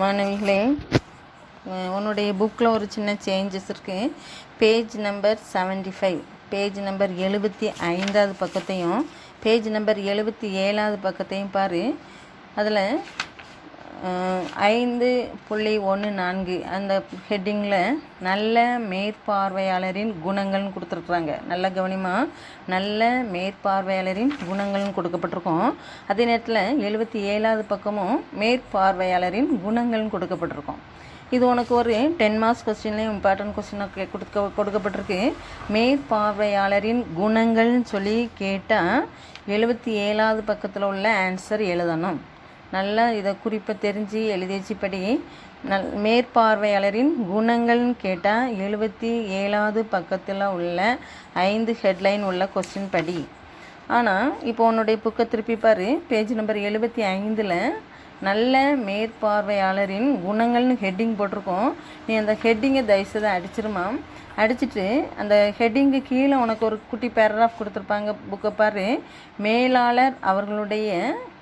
மாணவிகளே உன்னுடைய புக்கில் ஒரு சின்ன சேஞ்சஸ் இருக்குது page number 75 five page number எழுபத்தி ஐந்தாவது பக்கத்தையும் பேஜ் நம்பர் எழுபத்தி ஏழாவது பக்கத்தையும் பாரு. அதில் ஐந்து புள்ளி ஒன்று நான்கு. அந்த ஹெட்டிங்கில் நல்ல மேற்பார்வையாளரின் குணங்கள்னு கொடுத்துருக்குறாங்க. நல்ல கவனமாக நல்ல மேற்பார்வையாளரின் குணங்கள்னு கொடுக்கப்பட்டிருக்கோம். அதே நேரத்தில் எழுபத்தி ஏழாவது பக்கமும் மேற்பார்வையாளரின் குணங்கள்னு கொடுக்கப்பட்டிருக்கோம். இது உனக்கு ஒரு டென் மார்க்ஸ் கொஸ்டின்லேயும் இம்பார்ட்டன்ட் கொஸ்டினாக கொடுக்க கொடுக்கப்பட்டிருக்கு. மேற்பார்வையாளரின் குணங்கள்னு சொல்லி கேட்டால் எழுபத்தி ஏழாவது பக்கத்தில் உள்ள ஆன்சர் எழுதணும். நல்லா இதை குறிப்பை தெரிஞ்சு எழுதி வச்சுப்படி நல் மேற்பார்வையாளரின் குணங்கள்னு கேட்டால் எழுபத்தி ஏழாவது பக்கத்தில் உள்ள ஐந்து ஹெட்லைன் உள்ள கொஸ்டின் படி. ஆனால் இப்போ உன்னுடைய புக்கை திருப்பி பாரு. பேஜ் நம்பர் எழுபத்தி ஐந்தில் நல்ல மேற்பார்வையாளரின் குணங்கள்னு ஹெட்டிங் போட்டிருக்கோம். நீ அந்த ஹெட்டிங்கை தயவுசெய்து அடிச்சிருமா அடிச்சிட்டு அந்த ஹெட்டிங்கு கீழே உனக்கு ஒரு குட்டி பேராகிராஃப் கொடுத்துருப்பாங்க புக்கை பாரு. மேலாளர் அவர்களுடைய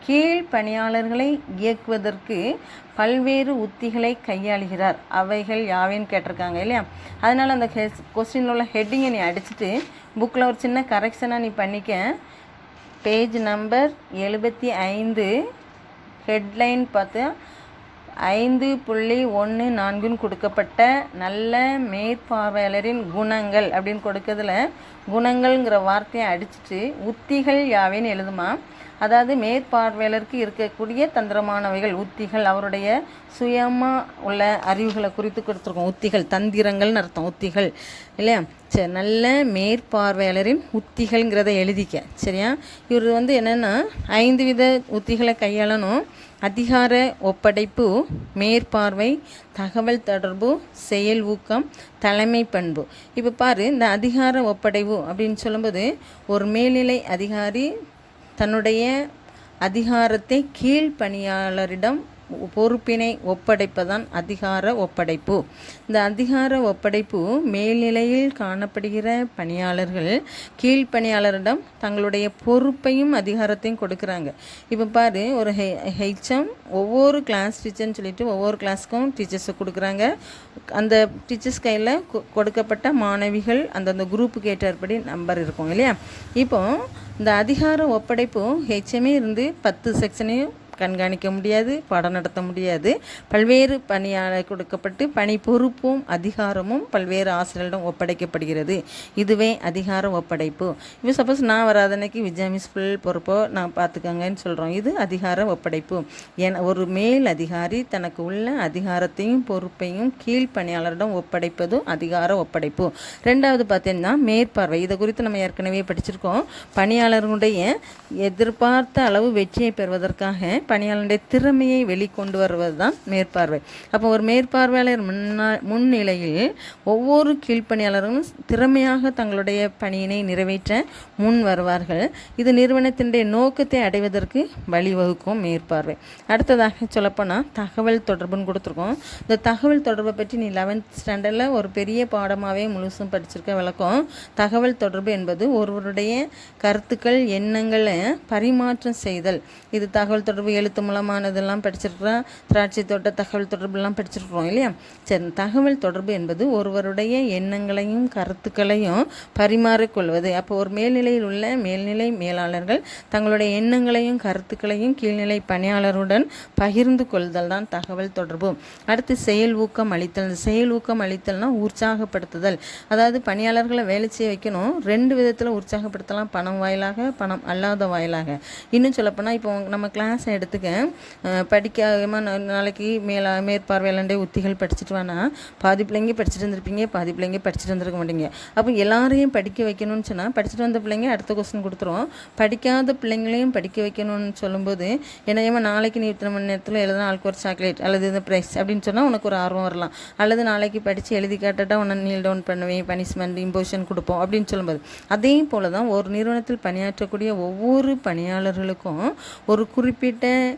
கீழ் பணியாளர்களை இயக்குவதற்கு பல்வேறு உத்திகளை கையாளுகிறார். அவைகள் யாவைன்னு கேட்டிருக்காங்க இல்லையா? அதனால் அந்த ஹெஸ் கொஸ்டினில் உள்ள ஹெட்டிங்கை நீ அடிச்சிட்டு புக்கில் ஒரு சின்ன கரெக்ஷனாக நீ பண்ணிக்க. பேஜ் நம்பர் எழுபத்தி ஐந்து ஹெட்லைன் பார்த்து ஐந்து புள்ளி ஒன்று நான்குன்னு கொடுக்கப்பட்ட நல்ல மேற்பார்வையாளரின் குணங்கள் அப்படின்னு கொடுக்கறதுல குணங்கள்ங்கிற வார்த்தையை அடிச்சிட்டு உத்திகள் யாவேன்னு எழுதுமா? அதாவது மேற்பார்வையாளருக்கு இருக்கக்கூடிய தந்திரமானவைகள் உத்திகள் அவருடைய சுயமாக உள்ள அறிவுகளை குறித்து கொடுத்துருக்கோம். உத்திகள் தந்திரங்கள்னு அர்த்தம் உத்திகள். இல்லையா? சரி நல்ல மேற்பார்வையாளரின் உத்திகள்ங்கிறத எழுதிக்க. சரியா? இவர் வந்து என்னென்னா ஐந்து வித உத்திகளை கையாளணும். அதிகார ஒப்படைப்பு மேற்பார்வை தகவல் தொடர்பு செயல் ஊக்கம் தலைமை பண்பு. இப்போ பாரு இந்த அதிகார ஒப்படைவு அப்படின்னு சொல்லும்போது ஒரு மேல்நிலை அதிகாரி தன்னுடைய அதிகாரத்தை கீழ் பணியாளரிடம் பொறுப்பினை ஒப்படைப்பதான் அதிகார ஒப்படைப்பு. இந்த அதிகார ஒப்படைப்பு மேல்நிலையில் காணப்படுகிற பணியாளர்கள் கீழ்ப்பணியாளரிடம் தங்களுடைய பொறுப்பையும் அதிகாரத்தையும் கொடுக்குறாங்க. இப்போ பாரு ஒரு ஹெ ஹெச்எம் ஒவ்வொரு கிளாஸ் டீச்சர்னு சொல்லிட்டு ஒவ்வொரு கிளாஸ்க்கும் டீச்சர்ஸை கொடுக்குறாங்க. அந்த டீச்சர்ஸ் கையில் கொடுக்கப்பட்ட மாணவிகள் அந்தந்த குரூப்புக்கு ஏற்றபடி நம்பர் இருக்கும் இல்லையா? இப்போ இந்த அதிகார ஒப்படைப்பு ஹெச்எம்ஏ இருந்து பத்து செக்ஷனையும் கண்காணிக்க முடியாது பாடம் நடத்த முடியாது. பல்வேறு பணியாளர் கொடுக்கப்பட்டு பணி பொறுப்பும் அதிகாரமும் பல்வேறு ஆசிரியர்களிடம் ஒப்படைக்கப்படுகிறது. இதுவே அதிகார ஒப்படைப்பு. இப்போ சப்போஸ் நான் வராத அன்னைக்கு விஜயா மிஸ் ஃபுல் பொறுப்போ நான் பார்த்துக்கங்கன்னு சொல்கிறோம் இது அதிகார ஒப்படைப்பு. என ஒரு மேல் அதிகாரி தனக்கு உள்ள அதிகாரத்தையும் பொறுப்பையும் கீழ் பணியாளரிடம் ஒப்படைப்பதும் அதிகார ஒப்படைப்பு. ரெண்டாவது பார்த்தீங்கன்னா மேற்பார்வை. இதை குறித்து நம்ம ஏற்கனவே படிச்சிருக்கோம். பணியாளர்களுடைய எதிர்பார்த்த அளவு வெற்றியை பெறுவதற்காக பணியாளருடைய திறமையை வெளிக்கொண்டு வருவது தான் மேற்பார்வை. அப்போ ஒரு மேற்பார்வையாளர் முன்னா முன்னிலையில் ஒவ்வொரு கீழ்ப்பணியாளரும் திறமையாக தங்களுடைய பணியினை நிறைவேற்ற முன் வருவார்கள். இது நிறுவனத்தினுடைய நோக்கத்தை அடைவதற்கு வழிவகுக்கும் மேற்பார்வை. அடுத்ததாக சொல்லப்போனால் தகவல் தொடர்புன்னு கொடுத்துருக்கோம். இந்த தகவல் தொடர்பை பற்றி நீ லெவன்த் ஸ்டாண்டர்டில் ஒரு பெரிய பாடமாகவே முழுசும் படிச்சிருக்க விளக்கம் தகவல் தொடர்பு என்பது ஒருவருடைய கருத்துக்கள் எண்ணங்களை பரிமாற்றம் செய்தல். இது தகவல் தொடர்பு எழுத்து மூலமானதெல்லாம் படிச்சிருக்கிறோம். திராட்சை தோட்ட தகவல் தொடர்புலாம் படிச்சிருக்கிறோம் இல்லையா? சரி தகவல் தொடர்பு என்பது ஒருவருடைய எண்ணங்களையும் கருத்துக்களையும் பரிமாறிக்கொள்வது அப்போ ஒரு மேல்நிலையில் உள்ள மேல்நிலை மேலாளர்கள் தங்களுடைய எண்ணங்களையும் கருத்துக்களையும் கீழ்நிலை பணியாளருடன் பகிர்ந்து கொள்தல் தான் தகவல் தொடர்பு. அடுத்து செயல் ஊக்கம் அளித்தல். செயல் ஊக்கம் அளித்தல்னா உற்சாகப்படுத்துதல். அதாவது பணியாளர்களை வேலை செய்ய வைக்கணும். ரெண்டு விதத்தில் உற்சாகப்படுத்தலாம். பணம் வாயிலாக பணம் அல்லாத வாயிலாக. இன்னும் சொல்லப்போனால் இப்போ நம்ம கிளாஸ் எடுத்துக்க அஹ், படிக்காம நாளைக்கு மேலா மேற்பார்வையாளண்டே உத்திகள் படிச்சுட்டு வேணா பாதி பிள்ளைங்க படிச்சுட்டு இருந்திருப்பீங்க பாதி பிள்ளைங்க படிச்சுட்டு இருந்திருக்க மாட்டீங்க. அப்போ எல்லாரையும் படிக்க வைக்கணும்னு சொன்னால் படிச்சுட்டு வந்த பிள்ளைங்க அடுத்த கொஸ்டின் கொடுத்துரும். படிக்காத பிள்ளைங்களையும் படிக்க வைக்கணும்னு சொல்லும்போது என்ன நாளைக்கு நீ இத்தனை மணி நேரத்தில் எழுதுனா ஆளுக்கு ஒரு சாக்லேட் அல்லது இந்த ப்ரைஸ் அப்படின்னு சொன்னால் உனக்கு ஒரு ஆர்வம் வரலாம். அல்லது நாளைக்கு படித்து எழுதி காட்டட்டா உன்னை நீல் டவுன் பண்ணுவேன் பனிஷ்மெண்ட் இம்போஷன் கொடுப்போம் அப்படின்னு சொல்லும்போது. அதே போல தான் ஒரு நிறுவனத்தில் பணியாற்றக்கூடிய ஒவ்வொரு பணியாளர்களுக்கும் ஒரு குறிப்பிட்ட 嗯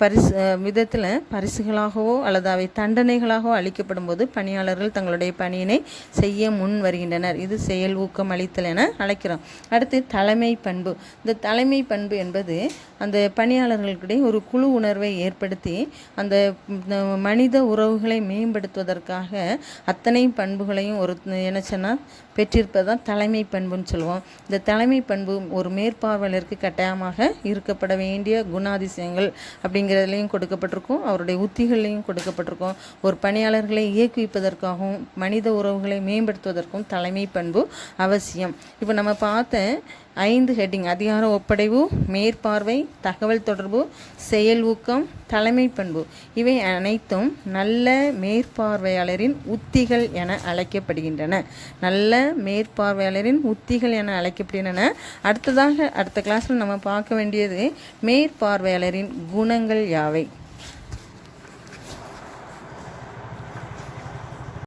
பரிசு விதத்தில் பரிசுகளாகவோ அல்லது அவை தண்டனைகளாகவோ அளிக்கப்படும் போது பணியாளர்கள் தங்களுடைய பணியினை செய்ய முன் வருகின்றனர். இது செயல் ஊக்கம் அளித்தல் என அழைக்கிறோம். அடுத்து தலைமை பண்பு. இந்த தலைமை பண்பு என்பது அந்த பணியாளர்களுக்கிடையே ஒரு குழு உணர்வை ஏற்படுத்தி அந்த மனித உறவுகளை மேம்படுத்துவதற்காக அத்தனை பண்புகளையும் ஒரு என்ன சொன்னால் பெற்றிருப்பதான் தலைமை பண்புன்னு சொல்லுவோம். இந்த தலைமை பண்பு ஒரு மேற்பார்வையாளருக்கு கட்டாயமாக இருக்கப்பட வேண்டிய குணாதிசயங்கள் அப்படிங்கிறதுலையும் கொடுக்கப்பட்டிருக்கும். அவருடைய உத்திகள்லையும் கொடுக்கப்பட்டிருக்கும். ஒரு பணியாளர்களை இயக்குவிப்பதற்காகவும் மனித உறவுகளை மேம்படுத்துவதற்கும் தலைமை பண்பு அவசியம். இப்போ நம்ம பார்த்த ஐந்து ஹெட்டிங் அதிகார ஒப்படைவு மேற்பார்வை தகவல் தொடர்பு செயல் ஊக்கம் தலைமை பண்பு. இவை அனைத்தும் நல்ல மேற்பார்வையாளரின் உத்திகள் என அழைக்கப்படுகின்றன. நல்ல மேற்பார்வையாளரின் உத்திகள் என அழைக்கப்படுகின்றன. அடுத்ததாக அடுத்த கிளாஸில் நம்ம பார்க்க வேண்டியது மேற்பார்வையாளரின் குணங்கள் யாவை?